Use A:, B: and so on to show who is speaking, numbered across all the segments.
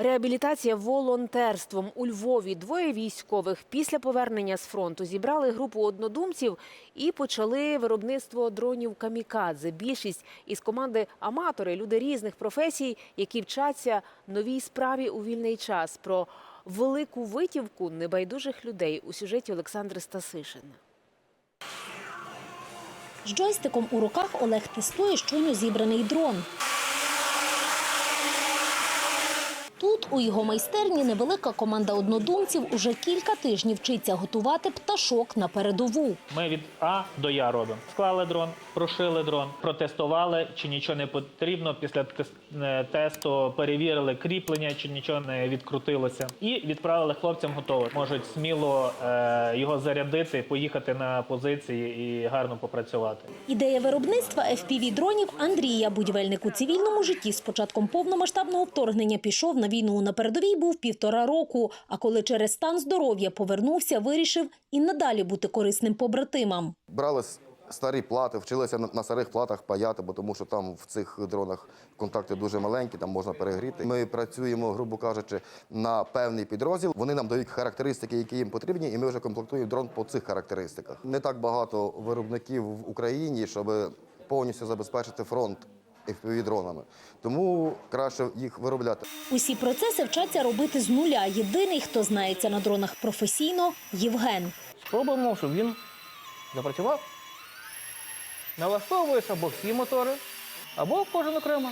A: Реабілітація волонтерством у Львові. Двоє військових після повернення з фронту зібрали групу однодумців і почали виробництво дронів камікадзе. Більшість із команди аматори, люди різних професій, які вчаться новій справі у вільний час. Про велику витівку небайдужих людей у сюжеті Олександри Стасишина.
B: З джойстиком у руках Олег тестує щойно зібраний дрон. Тут у його майстерні невелика команда однодумців уже кілька тижнів вчиться готувати пташок на передову.
C: Ми від А до Я робимо. Склали дрон, прошили дрон, протестували, чи нічого не потрібно. Після е, тесту перевірили кріплення, чи нічого не відкрутилося. І відправили хлопцям готово. Можуть сміло е, його зарядити, поїхати на позиції і гарно попрацювати.
B: Ідея виробництва FPV-дронів Андрія, будівельник у цивільному житті, з початком повномасштабного вторгнення пішов на війну. На передовій був півтора року. А коли через стан здоров'я повернувся, вирішив і надалі бути корисним побратимам.
D: Брали старі плати, вчилися на старих платах паяти, бо тому що там в цих дронах контакти дуже маленькі, там можна перегріти. Ми працюємо, грубо кажучи, на певний підрозділ. Вони нам дають характеристики, які їм потрібні, і ми вже комплектуємо дрон по цих характеристиках. Не так багато виробників в Україні, щоб повністю забезпечити фронт FPV-дронами. Тому краще їх виробляти.
B: Усі процеси вчаться робити з нуля. Єдиний, хто знається на дронах професійно – Євген.
E: Спробуємо, щоб він запрацював. Налаштовуєш або всі мотори, або кожен окремо.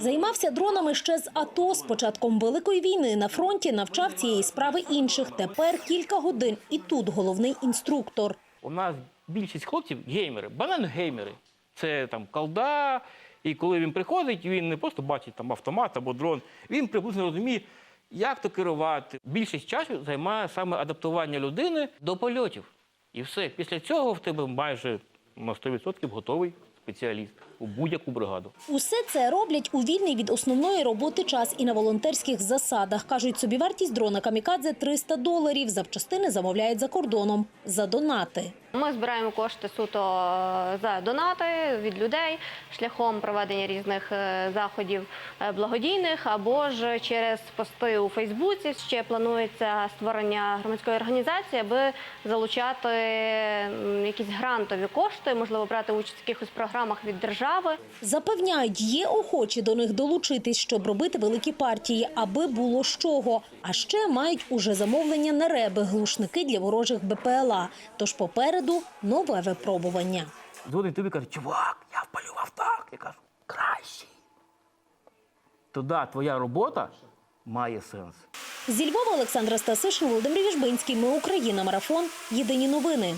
B: Займався дронами ще з АТО. З початком Великої війни на фронті навчав цієї справи інших. Тепер кілька годин. І тут головний інструктор.
E: У нас більшість хлопців геймери, банально геймери. Це там колда. І коли він приходить, він не просто бачить там автомат або дрон, він приблизно розуміє, як то керувати. Більшість часу займає саме адаптування людини до польотів. І все. Після цього в тебе майже на 100% готовий спеціаліст у будь-яку бригаду.
B: Усе це роблять у вільний від основної роботи час і на волонтерських засадах. Кажуть, собівартість дрона «Камікадзе» – 300 доларів. Запчастини замовляють за кордоном. За донати.
F: Ми збираємо кошти суто е, за донати від людей шляхом проведення різних е, заходів е, благодійних або ж через пости у Фейсбуці. Ще планується створення громадської організації, аби залучати якісь грантові кошти, можливо, брати участь в якихось програмах від держави.
B: Запевняють, є охочі до них долучитись, щоб робити великі партії, аби було з чого. А ще мають уже замовлення на реби, глушники для ворожих БПЛА. Тож попереду нове випробування.
E: Дзвонить тобі каже, чувак, я впалював так. Я кажу, краще. Тоді твоя робота має сенс.
B: Зі Львова Олександра Стасишин, Володимир Віжбинський. Ми Україна. Марафон. Єдині новини.